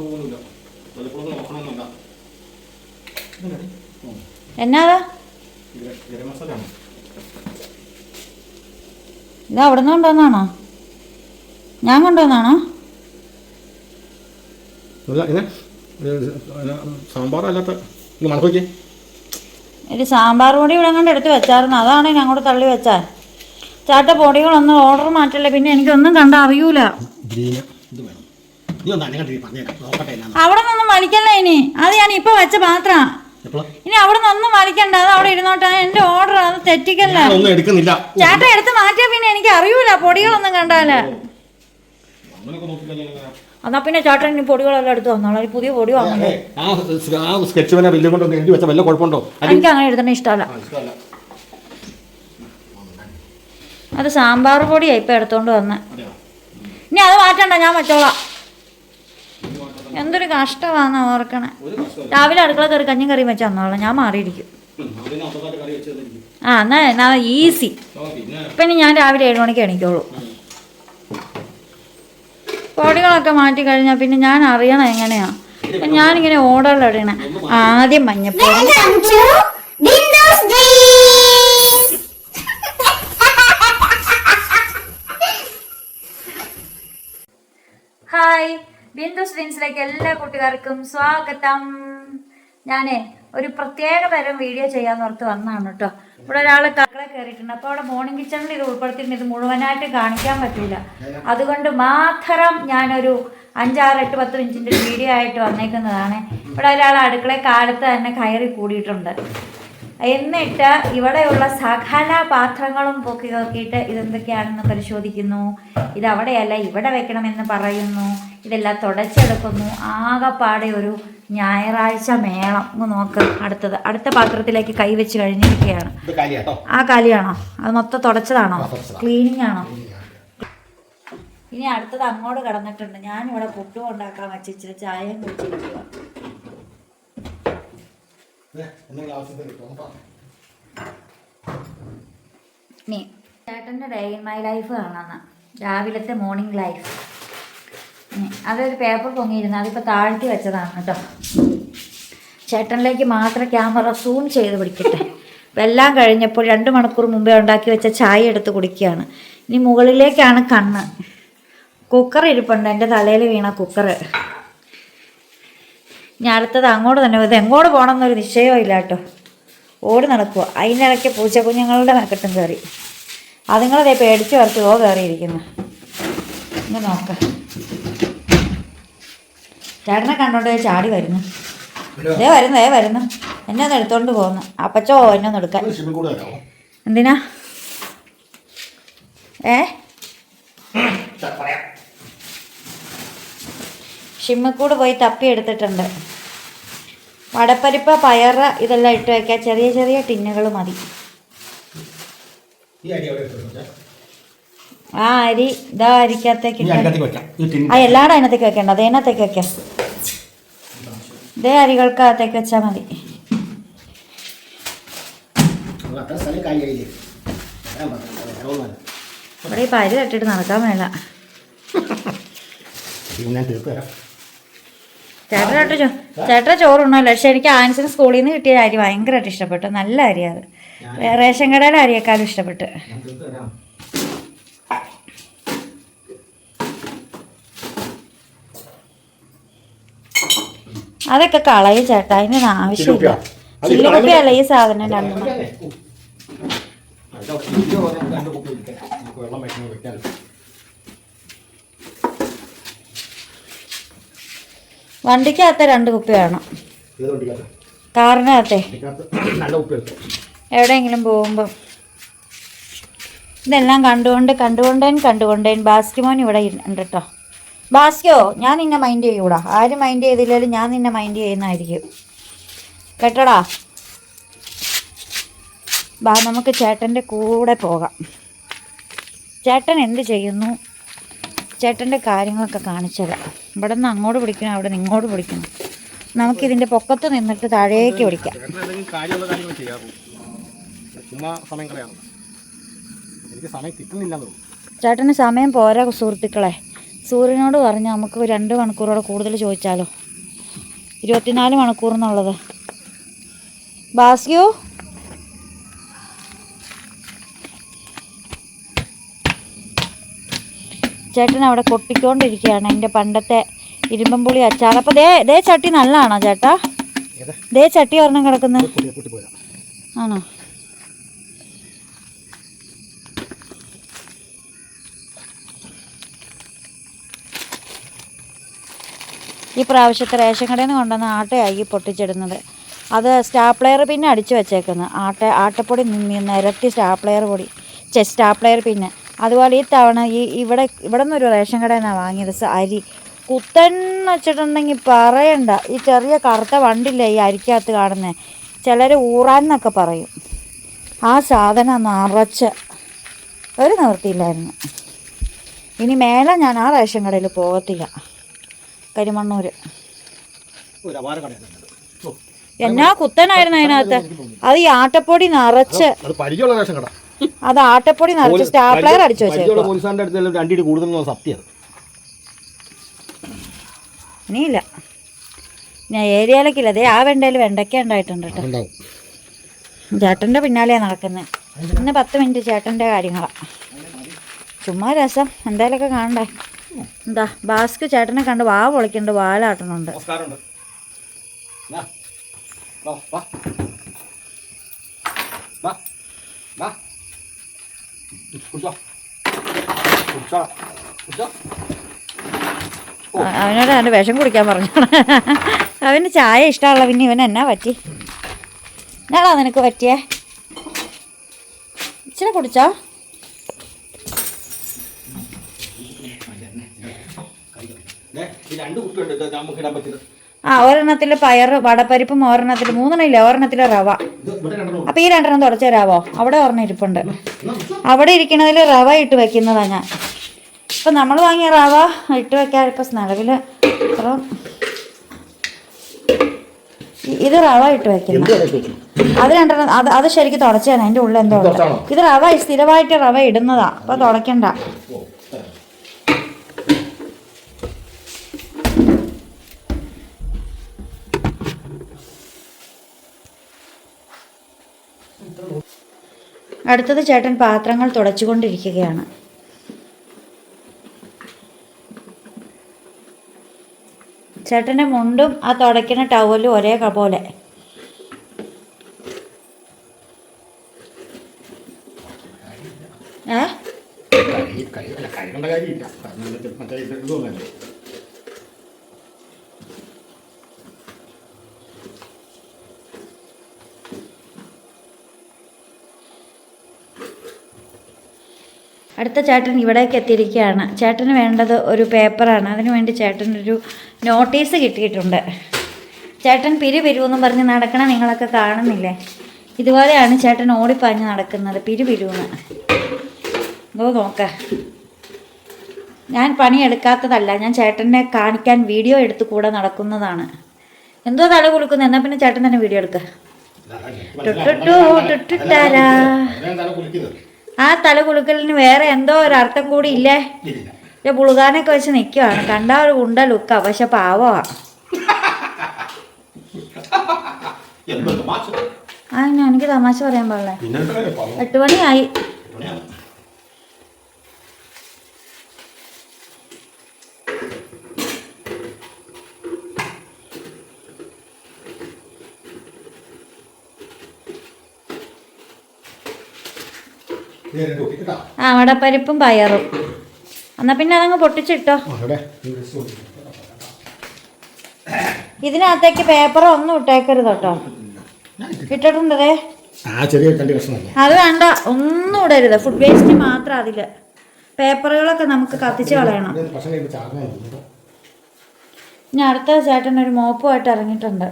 പോകുന്നില്ല വല്ലപ്പോഴും നോക്കണമെന്നല്ല. ഇതല്ലേ? ഉം. എന്നാതാ ഗര- ഗരം മസാലയാണ് ഇത് അവിടെ നിന്ന് കൊണ്ടുവന്നാണോ? ഞാൻ കൊണ്ടുവന്നാണോ? മണക്കോക്കേ ഒരു സാമ്പാർ പൊടി ഇവിടെ കണ്ട് എടുത്ത് വെച്ചായിരുന്നു. അതാണ് ഞാൻ കൂടെ തള്ളി വെച്ചാൽ. ചാട്ട പൊടികളൊന്നും ഓർഡർ മാറ്റല്ലേ. പിന്നെ എനിക്കൊന്നും കണ്ട അറിയൂല. ഗ്രീന്. ഇത് വേണം. നീ ഒന്ന് അങ്ങനെ പറഞ്ഞേക്കാം. നോക്കട്ടെ അവിടെ നിന്നും വലിക്കല്ലേ ഇനി? അത് ഞാൻ ഇപ്പൊ വെച്ച പാത്ര. എപ്പോഴാ ഇനി അവിടെ നിന്നൊന്നും വലിക്കണ്ട അത് അവിടെ ഇരുന്നോട്ടെ. എന്റെ ഓർഡർ അത് തെറ്റിക്കല്ലേ? ഒന്നും എടുക്കുന്നില്ല. ചേട്ടൻ എടുത്ത് മാറ്റിയാ പിന്നെ എനിക്ക് അറിയൂല പൊടികളൊന്നും കണ്ടാൽ. അങ്ങനെയൊക്കെ നോക്കിക്കഴിഞ്ഞാൽ എന്നാ പിന്നെ ചേട്ടൻ ഇനി പൊടികളെല്ലാം എടുത്ത് തന്നോളാം. ഒരു പുതിയ പൊടി വാങ്ങണ്ടേ? ആ സ് ആ സ്കെച്ച് വല്ല വലിയ കൊണ്ടൊന്ന് എഴുതി വെച്ചാൽ വല്ല കുഴപ്പമുണ്ടോ? അത് എനിക്ക് അങ്ങനെ എഴുതണ ഇഷ്ടമല്ല. അത് സാമ്പാർ പൊടിയാ ഇപ്പൊ എടുത്തോണ്ട് വന്നെ. അതെയോ? ഇനി അത് മാറ്റണ്ട ഞാൻ വെച്ചോളാം. എന്തൊരു കഷ്ടമാണ് ഓർക്കണേ. രാവിലെ അടുക്കള കയറി കഞ്ഞും കറിയും വെച്ച് തന്നോളാം ഞാൻ മാറിയിരിക്കും. ആ എന്നാ എന്നാ ഈസി പിന്നെ ഞാൻ രാവിലെ ഏഴ് മണിക്ക് എണീക്കോളൂ. പൊടികളൊക്കെ മാറ്റി കഴിഞ്ഞാൽ പിന്നെ ഞാൻ അറിയണം എങ്ങനെയാ? ഞാനിങ്ങനെ ഓർഡറിൽ ഇടണേ. ആദ്യം മഞ്ഞപ്പൊടി! ഹായ് ബിന്ദു സ്ട്രീംസിലേക്ക് എല്ലാ കൂട്ടുകാർക്കും സ്വാഗതം. ഞാനേ ഒരു പ്രത്യേക തരം വീഡിയോ ചെയ്യാൻ ഓർത്ത് വന്നാണ് കേട്ടോ. ഇവിടെ ഒരാൾ കക്കളെ കയറിയിട്ടുണ്ട്. അപ്പോൾ അവിടെ മോർണിംഗ് കിച്ചണിൽ ഇത് ഉൾപ്പെടുത്തിയിട്ട് ഇത് മുഴുവനായിട്ട് കാണിക്കാൻ പറ്റില്ല അതുകൊണ്ട് മാത്രം ഞാനൊരു അഞ്ചാറ് എട്ട് പത്ത് മിനിറ്റിന്റെ വീഡിയോ ആയിട്ട് വന്നേക്കുന്നതാണ്. ഇവിടെ ഒരാൾ അടുക്കള കാലത്ത് തന്നെ കയറി കൂടിയിട്ടുണ്ട്. എന്നിട്ട് ഇവിടെയുള്ള സകല പാത്രങ്ങളും പൊക്കി നോക്കിയിട്ട് ഇതെന്തൊക്കെയാണെന്ന് പരിശോധിക്കുന്നു. ഇത് അവിടെയല്ല ഇവിടെ വെക്കണമെന്ന് പറയുന്നു. ഇതെല്ലാം തുടച്ചെടുക്കുന്നു. ആകെപ്പാടെ ഒരു ഞായറാഴ്ച മേളം. ഒന്ന് നോക്ക് അടുത്തത്. അടുത്ത പാത്രത്തിലേക്ക് കൈവച്ച് കഴിഞ്ഞിരിക്കുകയാണ്. ആ കാലിയാണോ? അത് മൊത്തം തുടച്ചതാണോ? ക്ലീനിങ് ആണോ? ഇനി അടുത്തത് അങ്ങോട്ട് കിടന്നിട്ടുണ്ട്. ഞാനിവിടെ പുട്ടും ഉണ്ടാക്കാൻ വെച്ച് ഇച്ചിരി ചായയും കുടിച്ചിരിക്കുക ഇനി ചേട്ടന്റെ ഡേ ഇൻ മൈ ലൈഫ് കാണാന്ന്. രാവിലത്തെ മോർണിംഗ് ലൈഫ്. അതൊരു പേപ്പർ പൊങ്ങിയിരുന്നു. അതിപ്പോൾ താഴ്ത്തി വെച്ചതാണ് കേട്ടോ. ചേട്ടനിലേക്ക് മാത്രം ക്യാമറ സൂം ചെയ്ത് പിടിക്കട്ടെ. അപ്പം എല്ലാം കഴിഞ്ഞപ്പോൾ രണ്ട് മണിക്കൂർ മുമ്പേ ഉണ്ടാക്കി വെച്ച ചായ എടുത്ത് കുടിക്കുകയാണ്. ഇനി മുകളിലേക്കാണ് കണ്ണ്. കുക്കർ ഇരിപ്പുണ്ട്. എന്റെ തലയിൽ വീണ കുക്കർ. ഞാൻ അടുത്തത് അങ്ങോട്ട് തന്നെ ഇത് എങ്ങോട്ട് പോകണം എന്നൊരു നിശ്ചയവും ഇല്ല കേട്ടോ. ഓടി നടക്കുക അതിനിടയ്ക്ക് പൂച്ചക്കുഞ്ഞുങ്ങളുടെ മെക്കെട്ടും കയറി. അതുങ്ങളതേ പേടിച്ച് വരച്ച് ഓ കയറിയിരിക്കുന്നു. ഇന്ന് നോക്ക. ചേട്ടനെ കണ്ടോണ്ട് ചാടി വരുന്നു. ദേ വരുന്നു ദേ വരുന്നു. എന്നെ ഒന്ന് എടുത്തോണ്ട് പോകുന്നു അപ്പച്ചോ എന്നെ ഒന്ന് എടുക്കാൻ. എന്തിനാ? ഏ? ഷിമ്മക്കൂട് പോയി തപ്പി എടുത്തിട്ടുണ്ട്. വടപ്പരിപ്പ് പയറ് ഇതെല്ലാം ഇട്ട് വയ്ക്കാൻ ചെറിയ ചെറിയ ടിന്നുകൾ മതി ഈ അരി അവിടെ എടുത്ത് വെച്ചേ. ആ അരി. ഇതാ അരിക്കകത്തേക്ക് ആ എല്ലാടും അതിനകത്തേക്ക് വെക്കണ്ട. അതിനകത്തേക്ക് വെക്കാം. ഇതേ അരികൾക്കകത്തേക്ക് വെച്ചാൽ മതി. ഇവിടെ ഈ പരി തട്ടിട്ട് നടക്കാൻ തരാം. ചേട്ടനോട്ട് ചേട്ടൻ ചോറുണ്ണല്ലോ. പക്ഷെ എനിക്ക് ആൻസിന് സ്കൂളിൽ നിന്ന് കിട്ടിയ അരി ഭയങ്കരമായിട്ട് ഇഷ്ടപ്പെട്ടു. നല്ല അരിയാണ് റേഷൻ കടയിലെ അരിയേക്കാളും ഇഷ്ടപ്പെട്ട് ഞാൻ തീർത്ത് തരാം അതൊക്കെ കളയും ചേട്ടാ അതിന് ആവശ്യമില്ല. ചില്ലുകുപ്പിയല്ല ഈ സാധനം രണ്ടെണ്ണം വണ്ടിക്കകത്തെ രണ്ട് കുപ്പി വേണം. കാറിനകത്തെ. എവിടെയെങ്കിലും പോകുമ്പോ. ഇതെല്ലാം കണ്ടുകൊണ്ട് കണ്ടുകൊണ്ടേൻ കണ്ടുകൊണ്ടേൻ. ബാസ്കിമോൻ ഇവിടെ ഉണ്ട് കേട്ടോ ബാസ്കോ ഞാൻ നിന്നെ മൈൻഡ് ചെയ്യൂടാ. ആരും മൈൻഡ് ചെയ്തില്ലെങ്കിലും ഞാൻ നിന്നെ മൈൻഡ് ചെയ്യുന്നതായിരിക്കും. കേട്ടോടാ? ബാ നമുക്ക് ചേട്ടന്റെ കൂടെ പോകാം. ചേട്ടൻ എന്ത് ചെയ്യുന്നു? ചേട്ടന്റെ കാര്യങ്ങളൊക്കെ കാണിച്ചത് ഇവിടെ നിന്ന് അങ്ങോട്ട് പിടിക്കണം അവിടെ നിന്ന് ഇങ്ങോട്ട് പിടിക്കണം. നമുക്കിതിന്റെ പൊക്കത്ത് നിന്നിട്ട് താഴേക്ക് പിടിക്കാം. ചേട്ടന് സമയം പോരാ സുഹൃത്തുക്കളെ. സൂര്യനോട് പറഞ്ഞ് നമുക്ക് രണ്ട് മണിക്കൂറോടെ കൂടുതൽ ചോദിച്ചാലോ? ഇരുപത്തിനാല് മണിക്കൂർ എന്നുള്ളത്. ബാസ്യോ? ചേട്ടൻ അവിടെ കൊട്ടിക്കൊണ്ടിരിക്കുകയാണ്. എന്റെ പണ്ടത്തെ ഇരുമ്പമ്പുളി അച്ചാർ. അപ്പോൾ ദേ ദേ ചട്ടി നല്ലതാണോ ചേട്ടാ? ദേ ചട്ടി ഒരെണ്ണം കിടക്കുന്നത് ആണോ? ഈ പ്രാവശ്യത്തെ റേഷൻ കടയിൽ നിന്ന് കൊണ്ടുവന്ന ആട്ടയായി പൊട്ടിച്ചിടുന്നത്. അത് സ്റ്റാപ്ലെയർ പിന്നെ അടിച്ചു വെച്ചേക്കുന്നത് ആട്ട ആട്ടപ്പൊടി നിരത്തി സ്റ്റാപ്ലെയർ പൊടി ചെ സ്റ്റാപ്ലെയർ പിന്നെ. അതുപോലെ ഈ തവണ ഈ ഇവിടെ ഇവിടെ നിന്നൊരു റേഷൻ കടയിൽ നിന്നാണ് വാങ്ങിയത്. അരി. കുത്തന്ന് വെച്ചിട്ടുണ്ടെങ്കിൽ പറയണ്ട. ഈ ചെറിയ കറുത്ത വണ്ടില്ല ഈ അരിക്കകത്ത് കാണുന്നത് ചിലർ ഊറാൻ എന്നൊക്കെ പറയും. ആ സാധനം നിറച്ച് ഒരു നിവൃത്തിയില്ലായിരുന്നു. ഇനി മേലെ ഞാൻ ആ റേഷൻ കടയിൽ പോകത്തില്ല. കരിമണ്ണൂർ. എന്നാ കുത്തനായിരുന്നു അതിനകത്ത്. അത് ഈ ആട്ടപ്പൊടി നിറച്ച്. അത് ആട്ടപ്പൊടി നിറച്ച് സ്റ്റാപ്ലയർ അടിച്ചു വെച്ചില്ല വെച്ചേക്കും. ഇനിയില്ല. ഞാൻ ഏരിയയിലേക്കില്ല. അതേ ആ വെണ്ടയിൽ വെണ്ടയ്ക്ക ഉണ്ടായിട്ടുണ്ട് കേട്ടോ. ചേട്ടന്റെ പിന്നാലെയാണ് നടക്കുന്നത് ഇന്ന് പത്ത് മിനിറ്റ് ചേട്ടന്റെ കാര്യങ്ങളാണ് ചുമ്മാ രസം. എന്തായാലൊക്കെ കാണണ്ടേ? എന്താ ബാസ്ക് ചേട്ടനെ കണ്ട് വാ പൊളിക്കുന്നുണ്ട് വാലാട്ടണുണ്ട് അവനോട് അവന്റെ വിഷം കുടിക്കാൻ പറഞ്ഞു. അവന് ചായ ഇഷ്ടമുള്ള പിന്നെ ഇവൻ എന്നാ പറ്റി? എന്നാടാ നിനക്ക് പറ്റിയേ? ഇച്ചിരി കുടിച്ചോ? ആ ഒരെണ്ണത്തിൽ പയർ വടപ്പരിപ്പും ഒരെണ്ണത്തിൽ മൂന്നെണ്ണം ഇല്ല ഒരെണ്ണത്തിൽ റവ അപ്പൊ ഈ രണ്ടെണ്ണം തുടച്ച തരാവോ? അവിടെ ഒരെണ്ണം ഇരിപ്പുണ്ട്. അവിടെ ഇരിക്കണതിൽ റവ ഇട്ട് വെക്കുന്നതാ ഞാൻ. ഇപ്പം നമ്മൾ വാങ്ങിയ റവ ഇട്ട് വെക്കാൻ ഇപ്പം നിലവിൽ ഇത്ര ഇത് റവ ഇട്ട് വെക്കുന്നു. അത് രണ്ടെണ്ണം അത് അത് ശരിക്കും തുടച്ചാണ് അതിന്റെ ഉള്ളിൽ എന്തോ ഇത് റവ സ്ഥിരമായിട്ട് റവ ഇടുന്നതാ. അപ്പോൾ തുടയ്ക്കണ്ട അടുത്തത് ചേട്ടൻ പാത്രങ്ങൾ തുടച്ചുകൊണ്ടിരിക്കുകയാണ്. ചേട്ടന്റെ മുണ്ടും ആ തുടയ്ക്കുന്ന ടവലും ഒരേ പോലെ ഏ കഴി- കഴി- അല്ല, കഴിയേണ്ട കാര്യമില്ല കാരണം മറ്റേ- മറ്റേ ഇത് ഇതൊന്നുമല്ലേ. അടുത്ത ചേട്ടൻ ഇവിടേക്ക് എത്തിയിരിക്കുകയാണ്. ചേട്ടന് വേണ്ടത് ഒരു പേപ്പറാണ്. അതിനുവേണ്ടി ചേട്ടനൊരു നോട്ടീസ് കിട്ടിയിട്ടുണ്ട്. ചേട്ടൻ പിരി പിരിവെന്നും പറഞ്ഞ് നടക്കണ നിങ്ങളൊക്കെ കാണുന്നില്ലേ? ഇതുപോലെയാണ് ചേട്ടൻ ഓടിപ്പാഞ്ഞ് നടക്കുന്നത്. പിരി പിരിവെന്ന്. ഓ നോക്ക. ഞാൻ പണിയെടുക്കാത്തതല്ല. ഞാൻ ചേട്ടനെ കാണിക്കാൻ വീഡിയോ എടുത്ത് കൂടെ നടക്കുന്നതാണ്. എന്തോ തല കുലുക്കുന്നു. എന്നാൽ പിന്നെ ചേട്ടൻ തന്നെ വീഡിയോ എടുക്കുക ആ തല കുളുക്കലിന് വേറെ എന്തോ ഒരു അർത്ഥം കൂടി ഇല്ലേ. ഇത് പുളുകാനൊക്കെ വെച്ച് നിൽക്കുവാണ് കണ്ട ഒരു ഉണ്ട ലുക്കാ പക്ഷെ പാവമാ. ആ ഞാൻ എനിക്ക് തമാശ പറയാൻ പാടില്ല. എട്ട് മണിയായി പണിയാണ്. ഇത് രണ്ട് കുപ്പി കേട്ടോ. ആ വടപ്പരിപ്പും പയറും. എന്നാ പിന്നെ അതങ്ങ് പൊട്ടിച്ചിട്ടോ. ഇതിനകത്തേക്ക് പേപ്പറോ ഒന്നും ഇട്ടേക്കരുത് കേട്ടോ. ഇട്ടിട്ടുണ്ടതേ. അത് വേണ്ട ഒന്നും ഇടരുത്. ഫുഡ് വേസ്റ്റ് മാത്രം അതിൽ. പേപ്പറുകളൊക്കെ നമുക്ക് കത്തിച്ച് കളയണം. ഇനി അടുത്ത ചേട്ടൻ ഒരു മോപ്പുമായിട്ട് ഇറങ്ങിയിട്ടുണ്ട്.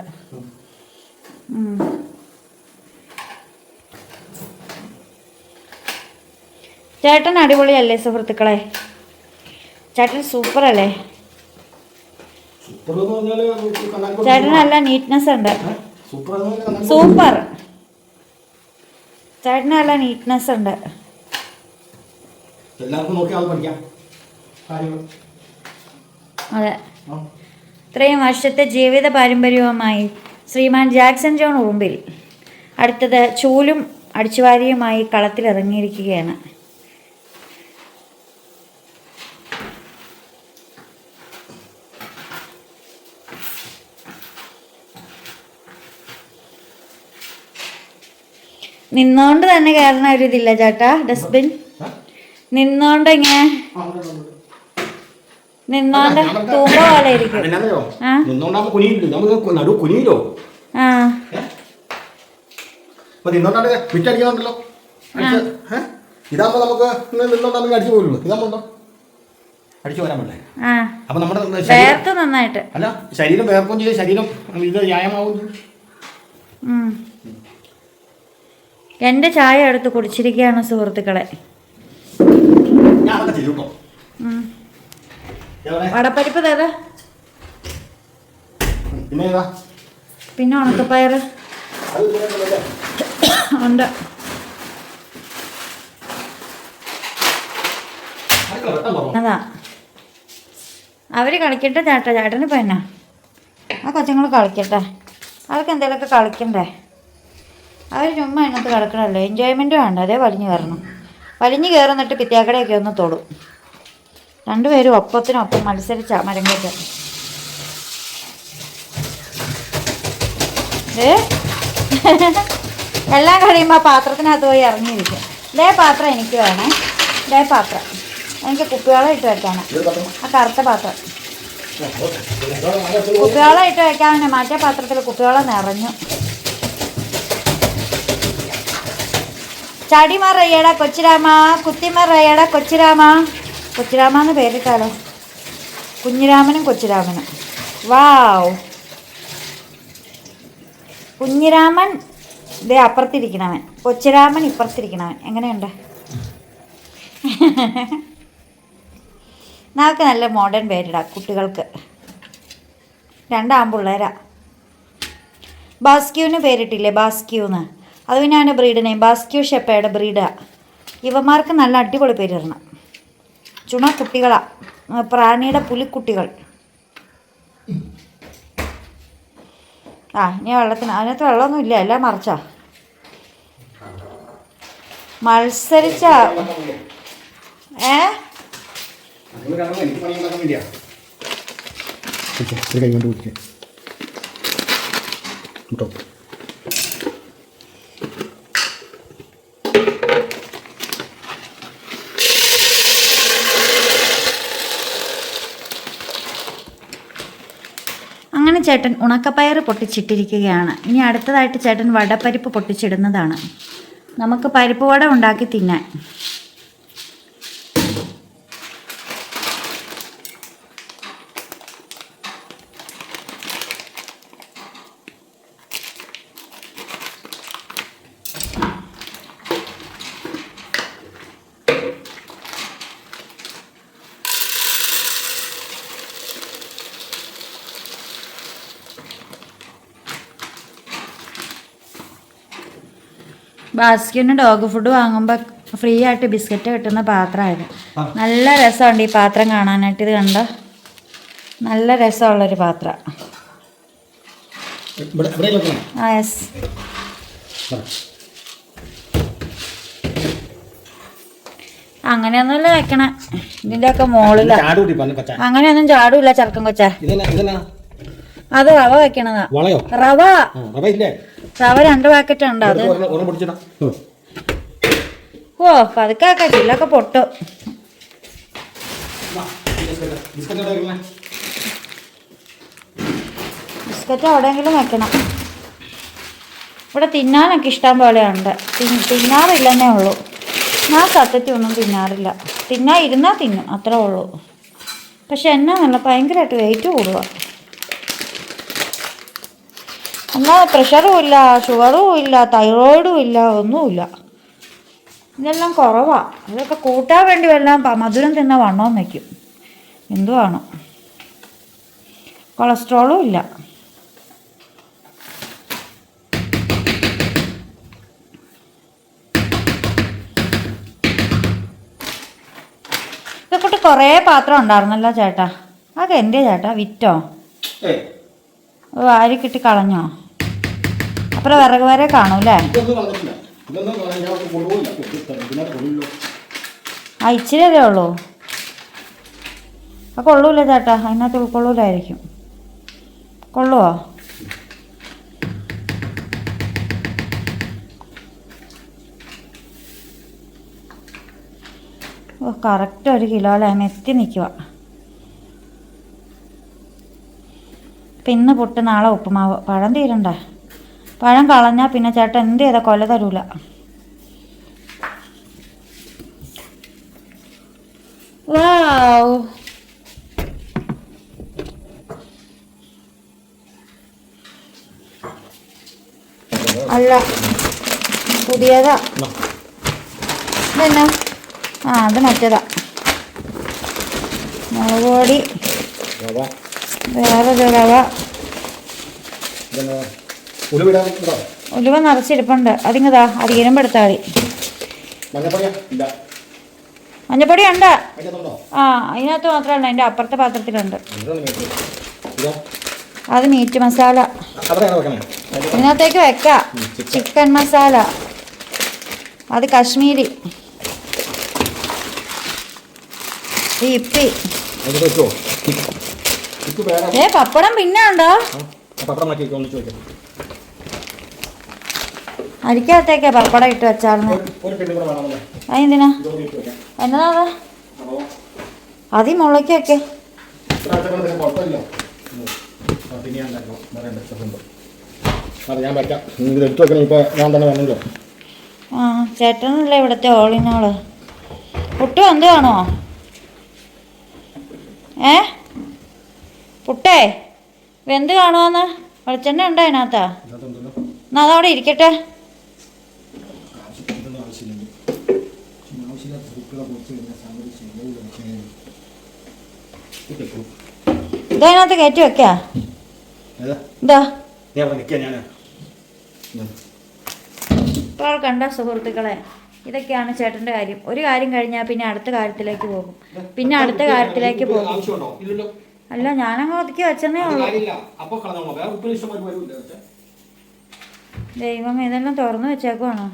ചേട്ടൻ അടിപൊളിയല്ലേ സുഹൃത്തുക്കളെ? ചേട്ടൻ സൂപ്പർ അല്ലേ ചേട്ടന് നല്ല നീറ്റ്നെസ് ഉണ്ട്? സൂപ്പർ. ചേട്ടന് നല്ല നീറ്റ്നെസ് ഉണ്ട്. അത്. ഇത്രയും വർഷത്തെ ജീവിത പാരമ്പര്യവുമായി ശ്രീമാൻ ജാക്സൺ ജോൺ ഉറുമ്പിൽ അടുത്തത് ചൂലും അടിച്ചുവാരിയുമായി കളത്തിലിറങ്ങിയിരിക്കുകയാണ്. നിന്നോണ്ട് തന്നെ കയറുന്ന ഒരു ഇതില്ല ചേട്ടാ ഡസ്റ്റ്ബിൻ? നിന്നോണ്ട് ഉണ്ട്. നിന്നോണ്ട് തൂമ്പ പോലെ ഇരിക്കും. നമുക്ക് അടിച്ചു പോലുള്ളൂ ഇതാകുമ്പോ അടിച്ചു വരാൻ പറ്റില്ലേ? ആ. അപ്പൊ നമ്മുടെ ശരീരം വേർത്ത് നന്നായിട്ട്. അല്ല ശരീരം വേർക്കും ചെയ്യും. ശരീരം ഇത് വ്യായാമാവും ചെയ്യും ഉം. എന്റെ ചായ എടുത്ത് കുടിച്ചിരിക്കുകയാണ് സുഹൃത്തുക്കളെ? വടപ്പരിപ്പ് തേതാ. പിന്നെ ഉണക്കപ്പയർ. ഉണ്ട്. അതാ. അവർ കളിക്കട്ടെ ചേട്ടാ. ചേട്ടന് ഇപ്പം എന്നാ? ആ കൊച്ചുങ്ങൾ കളിക്കട്ടെ. അവർക്ക് എന്തെങ്കിലുമൊക്കെ കളിക്കണ്ടേ? അവർ ചുമ്മാ അതിനകത്ത് കിടക്കണമല്ലോ എൻജോയ്മെന്റ് വേണ്ട. അതേ വലിഞ്ഞു കയറണം. വലിഞ്ഞു കയറുന്നിട്ട് പിത്യാക്കടയൊക്കെ ഒന്ന് തൊടും. രണ്ടുപേരും ഒപ്പത്തിനൊപ്പം മത്സരിച്ച മരം കയറ്റം ഏ എല്ലാം കഴിയുമ്പോൾ പാത്രത്തിനകത്ത് പോയി ഇറങ്ങിയിരിക്കും. ഇതേ പാത്രം എനിക്ക് വേണേ. ഇതേ പാത്രം. എനിക്ക് കുപ്പിവെള്ളം ഇട്ട് വെക്കാനാണ് ആ കറുത്ത പാത്രം. കുപ്പിവെള്ളം ഇട്ട് വെക്കാൻ മറ്റേ പാത്രത്തിൽ കുപ്പിവെള്ളം നിറഞ്ഞു. ചടിമറയ്യട കൊച്ചിരാമ കുത്തിമറയ്യട കൊച്ചിരാമ. കൊച്ചിരാമ എന്ന് പേരിട്ടാലോ? കുഞ്ഞിരാമനും കൊച്ചിരാമനും. വാവ്. കുഞ്ഞിരാമൻ ഇതേ അപ്പുറത്തിരിക്കണവൻ. കൊച്ചിരാമൻ ഇപ്പുറത്തിരിക്കണവൻ. എങ്ങനെയുണ്ട്? നമുക്ക് നല്ല മോഡേൺ പേരിടാം കുട്ടികൾക്ക്. രണ്ടാമ്പിള്ളേരാ. ബാസ്ക്യൂന് പേരിട്ടില്ലേ? ബാസ്ക്യൂന്ന്. അത് പിന്നെ അവന്റെ ബ്രീഡ് നെയിം ബാസ്ക്യൂ ഷെപ്പയുടെ ബ്രീഡാ ഇവന്മാർക്ക് നല്ല അടിപൊളി പേരിടണം ചുണ കുട്ടികളാണ് പ്രാണിയുടെ പുലിക്കുട്ടികൾ. ആ ഇനി വെള്ളത്തിന് അതിനകത്ത് വെള്ളമൊന്നും ഇല്ല എല്ലാം മറിച്ചാ. മത്സരിച്ച ഏ? എനിക്ക് പണി ഉണ്ടാക്കാൻ വേണ്ടിയാ കുടിച്ചേ, ഒരു കൈ കൊണ്ട് കുടിച്ചേ. കേട്ടോ. അങ്ങനെ ചേട്ടൻ ഉണക്കപ്പയർ പൊട്ടിച്ചിട്ടിരിക്കുകയാണ്. ഇനി അടുത്തതായിട്ട് ചേട്ടൻ വടപ്പരിപ്പ് പൊട്ടിച്ചിടുന്നതാണ്. നമുക്ക് പരിപ്പ് വട ഉണ്ടാക്കി തിന്നാൻ. ബാസ്ക്യൂന് ഡോഗ് ഫുഡ് വാങ്ങുമ്പോൾ ഫ്രീ ആയിട്ട് ബിസ്ക്കറ്റ് കിട്ടുന്ന പാത്രമായത് നല്ല രസമുണ്ട് ഈ പാത്രം കാണാനായിട്ട്. ഇത് കണ്ടോ? നല്ല രസമുള്ളൊരു പാത്രം. ഇതിന്റെ ആ യെസ്. അങ്ങനെയൊന്നുമല്ല വെക്കണേ. കൂട്ടി പന്ന പച്ച. അങ്ങനെയൊന്നും ചാടൂല ചെറുക്കം കൊച്ച. അത് റവ വെക്കണതാ. റവ. റവ ഇല്ലേ റവ രണ്ട് പാക്കറ്റ് ഉണ്ട് അത്. ഓ പതുക്കാക്ക ചില്ലൊക്കെ പൊട്ടു. ബിസ്ക്കറ്റ് എവിടെയെങ്കിലും വെക്കണം. ഇവിടെ തിന്നാനൊക്കെ ഇഷ്ടം പോലെ ഉണ്ട്. തിൻ- തിന്നാറില്ലെന്നേ ഉള്ളൂ. ഞാൻ സത്യത്തിൽ ഒന്നും തിന്നാറില്ല. തിന്നാ ഇരുന്നാൽ തിന്നും അത്രേ ഉള്ളൂ. പക്ഷെ എന്നാ നല്ല ഭയങ്കരമായിട്ട് വെയിറ്റ് കൂടുക എന്നാൽ പ്രഷറും ഇല്ല ഷുഗറും ഇല്ല തൈറോയിഡും ഇല്ല ഒന്നുമില്ല. ഇതെല്ലാം കുറവാണ് ഇതൊക്കെ കൂട്ടാൻ വേണ്ടി വല്ലാം മധുരം തിന്ന വണ്ണവും വയ്ക്കും. എന്തുവാണോ. കൊളസ്ട്രോളും ഇല്ല. ഇതൊക്കെ കുറേ പാത്രം ഉണ്ടായിരുന്നല്ലോ ചേട്ടാ. അതൊക്കെ എന്റെ ചേട്ടാ? വിറ്റോ? കിട്ടി കളഞ്ഞോ? അപ്പുറം വിറക് വരെ കാണൂല്ലേ ആ ഇച്ചിരിയല്ലേ ഉള്ളൂ? ആ കൊള്ളൂല ചേട്ടാ. അതിനകത്ത് ഉൾക്കൊള്ളൂലായിരിക്കും. കൊള്ളുവോ? ഓ കറക്റ്റ് ഒരു കിലോ അല്ലേ? മെത്തി നിൽക്കുക പിന്നെ പൊട്ട് നാളെ ഉപ്പുമാവ്. പഴം തീരണ്ടേ. പഴം കളഞ്ഞാൽ പിന്നെ ചേട്ടൻ എന്ത് ചെയ്താൽ കൊല തരൂല. വാവ്. അല്ല പുതിയതാ. ഇതെന്നാ? ആ അത് മറ്റേതാ. മുളക് പൊടി. വേറൊരു റവ. ഉലുവ നിറച്ചിരിപ്പുണ്ട്. അതിങ്ങതാ അത് ഇരുമ്പെടുത്താൽ മതി. മഞ്ഞപ്പൊടി ഉണ്ട്. ആ അതിനകത്ത് മാത്രമല്ല എന്റെ അപ്പുറത്തെ പാത്രത്തിലുണ്ട്. അത് മീറ്റ് മസാല. ഇതിനകത്തേക്ക് വെക്കാം. ചിക്കൻ. മസാല. അത് കശ്മീരി. ഇപ്പി. ഏ പപ്പടം പിന്നെ ഉണ്ടോ ആ, ആ പത്രം മാറ്റി വെക്കാം ഒന്നിച്ച് വെക്കാം അരിക്കകത്തേക്കാ പപ്പട ഇട്ട് വെച്ചായിരുന്നു ഇട്ട് വെക്കാം. എന്നതാ അത്? മുളയ്ക്കൊക്കെ. ആ, ചേട്ടനല്ലേ ഇവിടുത്തെ ഓളിനോൾ പുട്ട് എന്ത് കാണോ ഏ? പുട്ടേ? വെന്ത് കാണുമോന്ന് വെളിച്ചെണ്ണ ഉണ്ടോ അതിനകത്താ? എന്നാ അതവിടെ ഇരിക്കട്ടെ ഇതൊന്നും ആവശ്യമില്ലെങ്കിൽ ആവശ്യമില്ലാത്ത കുട്ടികളെ കുറിച്ച് കഴിഞ്ഞാൽ സംഗതി ശരിയാവില്ല പക്ഷേ ഇത് ഇതതിനകത്ത് കയറ്റി വെക്കാ. ഇതാ. ഇപ്പോൾ കണ്ട സുഹൃത്തുക്കളെ? ഇതൊക്കെയാണ് ചേട്ടന്റെ കാര്യം. ഒരു കാര്യം കഴിഞ്ഞാൽ പിന്നെ അടുത്ത കാര്യത്തിലേക്ക് പോകും. പിന്നെ അടുത്ത കാര്യത്തിലേക്ക് പോകും. അല്ല ഞാനങ്ങ് ഒതുക്കി വെച്ചെന്നേ ഉള്ളൂ. ദൈവം ഇതെല്ലാം തുറന്നു വെച്ചേക്കുവാണോ?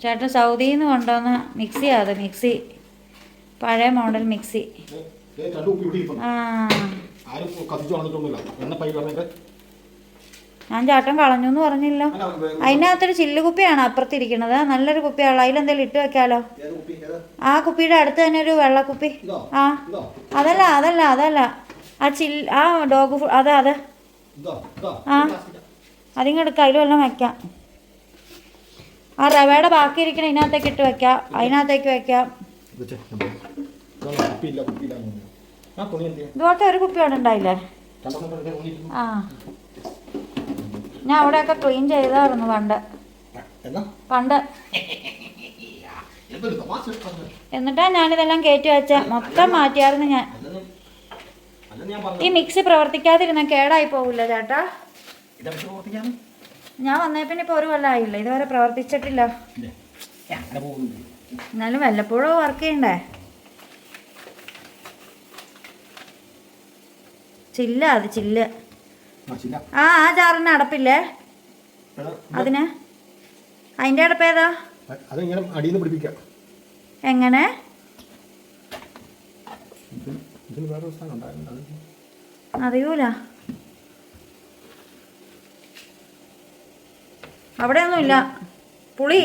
ചേട്ടൻ സൗദിയിൽ നിന്ന് കൊണ്ടുവന്ന മിക്സി അത് മിക്സി. പഴയ മോഡൽ മിക്സി. ഞാൻ ചേട്ടൻ കളഞ്ഞു എന്ന് പറഞ്ഞില്ല അതിനകത്തൊരു ചില്ല് കുപ്പിയാണ് അപ്പുറത്തിരിക്കുന്നത് നല്ലൊരു കുപ്പിയാണ് അതിലെന്തെങ്കിലും ഇട്ട് വെക്കാലോ? ആ കുപ്പിയുടെ അടുത്ത് തന്നെ ഒരു വെള്ളക്കുപ്പി? ആ? അതല്ല അതല്ല അതല്ല. ആ ചില്ല് ആ ഡോഗ് അതെ അതെ? ആ. അതിങ്ങെടുക്കാം അതിലും എല്ലാം വെക്കാം. ആ റവയുടെ ബാക്കി ഇരിക്കണ ഇതിനകത്തേക്ക് ഇട്ട് വെക്കാം. അതിനകത്തേക്ക് വെക്കാം? ഇതുപോലത്തെ ഒരു കുപ്പി അവിടെ ഉണ്ടായില്ലേ. ആ. ഞാൻ അവിടെയൊക്കെ ക്ലീൻ ചെയ്തായിരുന്നു പണ്ട്? പണ്ട്. എന്നിട്ടാ ഞാനിതെല്ലാം കയറ്റി വെച്ച. മൊത്തം മാറ്റിയായിരുന്നു ഞാൻ. ഈ മിക്സി പ്രവർത്തിക്കാതിരുന്ന കേടായി പോകില്ല ചേട്ടാ. ഞാൻ വന്നേ പിന്നെ ഇപ്പൊ ഒരു കൊല്ലമായില്ല ഇതുവരെ പ്രവർത്തിച്ചിട്ടില്ല. എന്നാലും വല്ലപ്പോഴും വർക്ക് ചെയ്യണ്ടേ? ചില്ല അത് ചില്ല്. ആ ആ ചാറിന് അടപ്പില്ലേ? അതിന്? അതിന്റെ അടപ്പ് ഏതാ? എങ്ങനെ? ഇതിന് ഇതിന് ഇല്ല പുളി.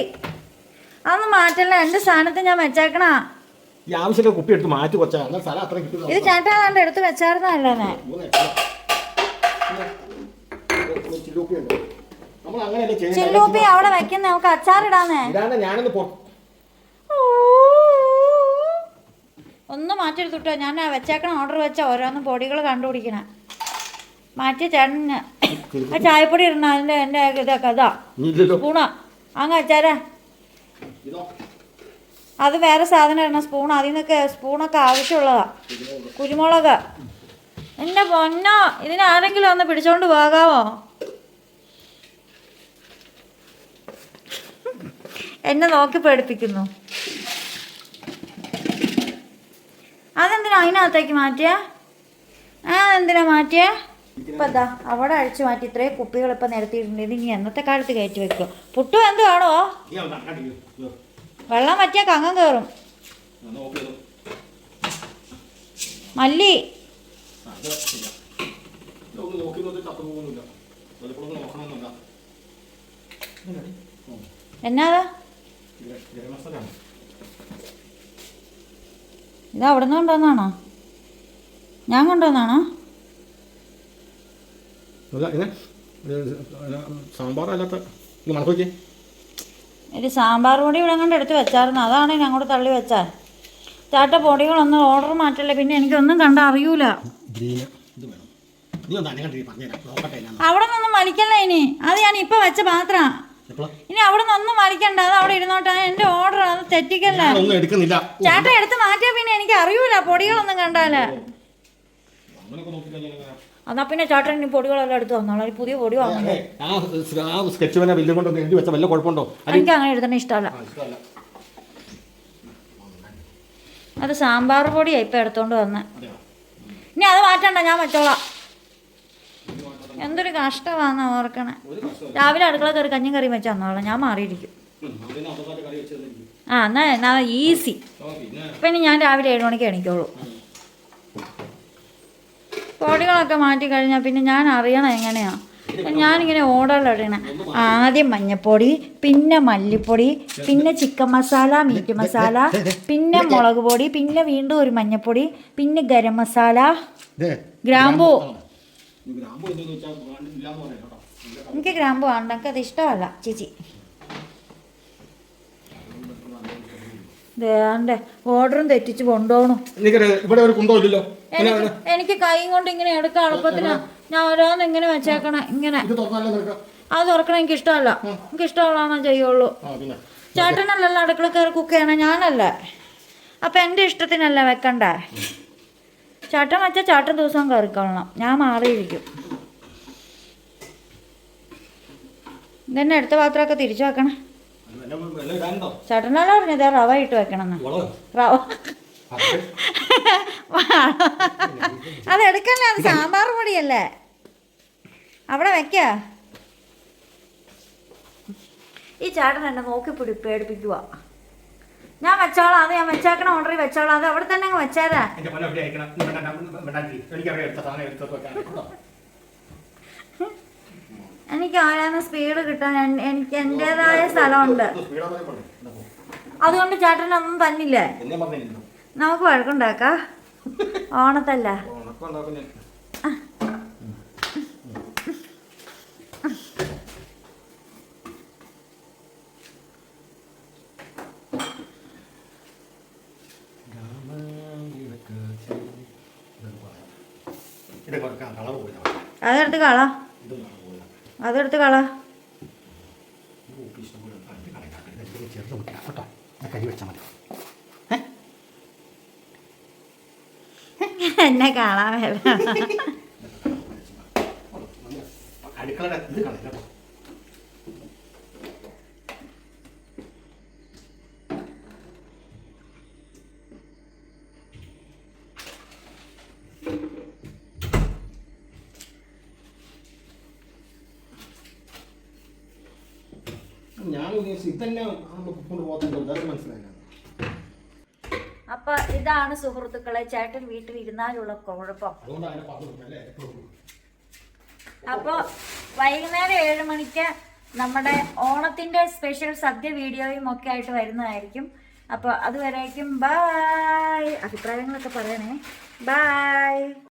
അതൊന്നും മാറ്റല്ല? എന്റെ സ്ഥാനത്ത് ഞാൻ വെച്ചേക്കണാ. ഈ ആവശ്യമില്ല കുപ്പി എടുത്ത് മാറ്റി എന്നാൽ സ്ഥലം അത്ര കിട്ടും ഇത് ചേട്ടാ കണ്ട് എടുത്ത് വെച്ചായിരുന്നല്ലേ ചെയ്യുന്നത്? ചില്ലൂപ്പി അവിടെ വെക്കുന്ന. നമുക്ക് അച്ചാറിടാന്നേ ഞാനൊന്ന് ഒന്ന് മാറ്റിയെടുത്തിട്ടോ. ഞാൻ വെച്ചേക്കണ ഓർഡർ വെച്ച ഓരോന്നും പൊടികൾ കണ്ടുപിടിക്കണേ. മാറ്റി ചേട്ടന്. ആ ചായപ്പൊടി ഇടണ അതിന്റെ എന്റെ ഇതൊക്കെ ഇതാ സ്പൂണാ. അങ്ങ് അച്ചാരാ അത് വേറെ സാധനം ഇടണം സ്പൂൺ. അതിൽ നിന്നൊക്കെ സ്പൂണൊക്കെ ആവശ്യമുള്ളതാ. കുരുമുളക്. എന്റെ പൊന്നോ ഇതിന് ആരെങ്കിലും ഒന്ന് പിടിച്ചോണ്ട് പോകാവോ? എന്നെ നോക്കി പേടിപ്പിക്കുന്നു. അതെന്തിനാ അതിനകത്തേക്ക് മാറ്റിയ? ആ എന്തിനാ മാറ്റിയ? ഇപ്പൊ എന്താ അവിടെ അഴിച്ചു മാറ്റി ഇത്രയും കുപ്പികൾ ഇപ്പൊ നിരത്തിയിട്ടുണ്ട്. ഇനി എന്നത്തെ കാലത്ത് കയറ്റി വെക്കും. പുട്ടു എന്ത്. ഇയ്യോ. വെള്ളം പറ്റിയാൽ കങ്ങം കയറും. മല്ലി. എന്നാതാ ഇത് അവിടെ നിന്ന് കൊണ്ടുവന്നാണോ? ഞാൻ കൊണ്ടുവന്നാണോ? ഇത് ഇത് സാമ്പാറല്ലാത്ത ഇത് മണക്ക് നോക്കിയേ സാമ്പാർ പൊടി ഇവിടെ കണ്ട് എടുത്ത് വെച്ചായിരുന്നു. അതാണ് ഞാൻ അങ്ങോട്ട് തള്ളി വെച്ചാൽ. ചാട്ട പൊടികളൊന്നും ഓർഡർ മാറ്റല്ലേ. പിന്നെ എനിക്കൊന്നും കണ്ട അറിയൂല. അവിടെ നിന്നൊന്നും വലിക്കല്ല ഇനി? അത് ഞാൻ ഇപ്പൊ വെച്ച പാത്രം. ഇനി അവിടെ നിന്നൊന്നും വലിക്കണ്ട അത് അവിടെ ഇരുന്നോട്ടെ. എന്റെ ഓർഡർ അത് തെറ്റിക്കല്ലേ? ഞാനൊന്നും എടുക്കുന്നില്ല. ഓ, ചാട്ട എടുത്ത് മാറ്റിയാ പിന്നെ എനിക്ക് അറിയൂല പൊടികളൊന്നും കണ്ടാൽ? എന്നാ പിന്നെ ചാട്ടൻ ഇനി പൊടികളെല്ലാം എടുത്ത് വന്നോളാം ഒരു പുതിയ പൊടി വാങ്ങണ്ടേ? ആ സ്കെച്ച് കൊണ്ടൊന്ന് എഴുതി വെച്ച വല്ല കുഴപ്പമുണ്ടോ? എനിക്ക് അങ്ങനെ എഴുതണ ഇഷ്ടമല്ല. അത് സാമ്പാർ പൊടിയാ ഇപ്പൊ എടുത്തോണ്ട് വന്നെ. ഇനി അത് മാറ്റണ്ട ഞാൻ വെച്ചോളാം. എന്തൊരു കഷ്ടമാണെന്ന് ഓർക്കണേ. രാവിലെ അടുക്കള കയറി കഞ്ഞും കറിയും വെച്ച് തന്നോളാം. ഞാൻ മാറിയിരിക്കും. ആ എന്നാ എന്നാ ഈസി പിന്നെ. പിന്നെ ഞാൻ രാവിലെ ഏഴ് മണിക്ക് എണീക്കുള്ളൂ പൊടികളൊക്കെ മാറ്റി കഴിഞ്ഞാൽ പിന്നെ ഞാൻ അറിയണം എങ്ങനെയാ? ഞാനിങ്ങനെ ഓർഡറിലിടണേ ആദ്യം മഞ്ഞപ്പൊടി പിന്നെ മല്ലിപ്പൊടി പിന്നെ ചിക്കൻ മസാല മീറ്റ് മസാല പിന്നെ മുളക് പൊടി പിന്നെ വീണ്ടും ഒരു മഞ്ഞപ്പൊടി പിന്നെ ഗരം മസാല. ദേ, ഗ്രാമ്പൂ. ഈ ഗ്രാമ്പൂ. ഇല്ല, എനിക്ക് ഗ്രാമ്പു വേണ്ട. എനിക്കത് ഇഷ്ടമല്ല. ചേച്ചി. ദേണ്ടേ ഓർഡറും തെറ്റിച്ച് കൊണ്ടുപോകണം? ഇവിടെ ഒരു കുന്തോ എനിക്ക് കൈ കൊണ്ട് ഇങ്ങനെ എടുക്കാൻ എളുപ്പത്തിന് ഞാൻ ഓരോന്ന് ഇങ്ങനെ വെച്ചേക്കണ ഇങ്ങനെ. അത് തുറക്കണ എനിക്ക് ഇഷ്ടമല്ല എനിക്ക് ഇഷ്ടമുള്ളതാണോ ചെയ്യുള്ളൂ ചേട്ടനല്ലല്ലോ അടുക്കള കയറി കുക്ക് ചെയ്യണം ഞാനല്ലേ. അപ്പം എന്റെ ഇഷ്ടത്തിനല്ല വെക്കണ്ടേ? ചേട്ടൻ വെച്ചാൽ ചേട്ടൻ ദിവസം കയറിക്കൊള്ളണം. ഞാൻ മാറിയിരിക്കും. ഇതന്നെ അടുത്ത പാത്രമൊക്കെ തിരിച്ചു വെക്കണേ. ചേട്ടനല്ല പറഞ്ഞത് റവ ഇട്ട് വെക്കണം റവ? അത്? എടുക്കല്ലേ? അത് സാമ്പാർ പൊടിയല്ലേ? അവിടെ വെക്ക. ഈ ചേട്ടൻ എന്നെ നോക്കി പിടി പേടിപ്പിക്കുക ഞാൻ വെച്ചോളാം അത് ഞാൻ വെച്ചേക്കണ ഓർഡറിൽ വെച്ചോളാം. അത് അവിടെ തന്നെ അങ്ങ് വെച്ചേരാ എന്റെ പല എവിടെ അയക്കണം നീ വേണ്ട, ഞാൻ വേണ്ടാണ്ടി. എനിക്കറിയാം എടുത്ത സാധനം എടുത്തൊക്കെ വെക്കാൻ കേട്ടോ. എനിക്ക് ആരാന്ന് സ്പീഡ് കിട്ടാൻ എനിക്ക് എന്റെതായ സ്ഥലമുണ്ട്. അതുകൊണ്ട് ചേട്ടനൊന്നും തന്നില്ലേ. നമുക്ക് വഴക്കുണ്ടാക്ക. ഓണത്തല്ല. അതെടുത്ത് കള. അതെടുത്ത് കള എന്നെ കാണാൻ ഉണ്ട്. ഇത് കളയാം. ഇത് ഇതിൽ ചെറുത് മുട്ടില്ല കേട്ടോ ഞാൻ കരി വെച്ചാൽ മതി എന്നെ കാണാൻ മേല അടുക്കളയുടെ ഇത് കളയാം കേട്ടോ ഞാൻ ഉദ്ദേശിച്ചു ഇതന്നെ നമ്മൾ കൊണ്ട് പോകുന്നുണ്ടോ അതൊക്കെ മനസ്സിലായില്ല. അപ്പൊ ഇതാണ് സുഹൃത്തുക്കളെ ചേട്ടൻ വീട്ടിൽ ഇരുന്നാലുള്ള കുഴപ്പം. അപ്പോൾ വൈകുന്നേരം ഏഴ് മണിക്ക് നമ്മുടെ ഓണത്തിന്റെ സ്പെഷ്യൽ സദ്യ വീഡിയോയും ഒക്കെ ആയിട്ട് വരുന്നതായിരിക്കും. അപ്പോൾ അതുവരേക്കും ബായ് അഭിപ്രായങ്ങളൊക്കെ പറയണേ. ബായ്